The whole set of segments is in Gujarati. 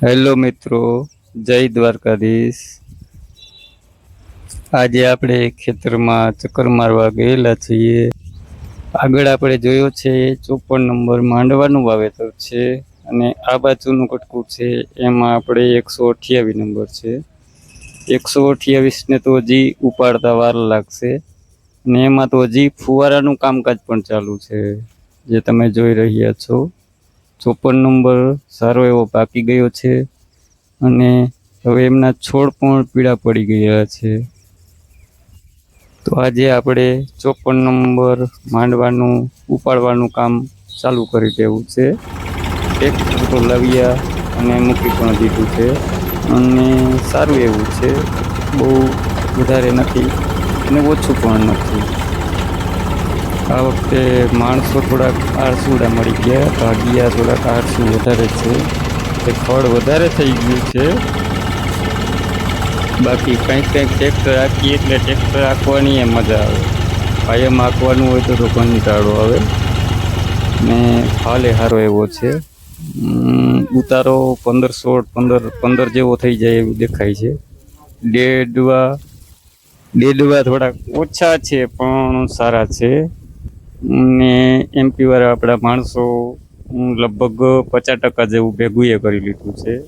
હેલો મિત્રો, જય દ્વારકાધીશ. આજે આપણે ખેતરમાં ચક્કર મારવા ગયેલા છીએ. આગળ આપણે જોયો છે ચોપન નંબર માંડવાનું વાવેતર છે અને આ બાજુનું કટકું છે, એમાં આપણે એકસો અઠ્યાવીસ નંબર છે. એકસો અઠ્યાવીસને તો હજી ઉપાડતા વાર લાગશે ને એમાં તો હજી ફુવારાનું કામકાજ પણ ચાલુ છે, જે તમે જોઈ રહ્યા છો. ચોપન નંબર સારો એવો પાકી ગયો છે અને હવે એમના છોડ પણ પીળા પડી ગયા છે. તો આજે આપણે ચોપન નંબર માંડવાનું, ઉપાડવાનું કામ ચાલુ કરી દેવું છે. એક ફોટો લાવ્યા અને મૂકી પણ દીધું છે. અને સારું એવું છે. બહુ વધારે નથી અને ઓછું પણ નથી. આ વખતે માણસો થોડાક આળસુડા મળી ગયા, ભાગિયા થોડાક આળસુ વધારે છે. તે ખડ વધારે થઈ ગયું છે. બાકી કંઈક કંઈક ટ્રેક્ટર હાંકીએ એટલે ટ્રેક્ટર આંકવાની એ મજા આવે. પાયમ આંકવાનું હોય તો તો કંટાળો આવે. ને હાલે સારો એવો છે. ઉતારો પંદર સોળ પંદર પંદર જેવો થઈ જાય એવું દેખાય છે. ડેડવા ડેડવા થોડાક ઓછા છે, પણ સારા છે. ને એમપી વાળા આપણા માણસો લગભગ પચાસ ટકા જેવું ભેગું એ કરી લીધું છે.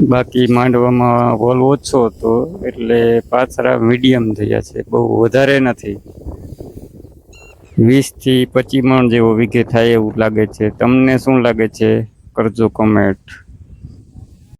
બાકી માંડવામાં વોલ ઓછો હતો, એટલે પાછરા મીડિયમ થયા છે, બહુ વધારે નથી. વીસથી પચીસ મણ જેવો વિઘે થાય એવું લાગે છે. તમને શું લાગે છે? કરજો કમેન્ટ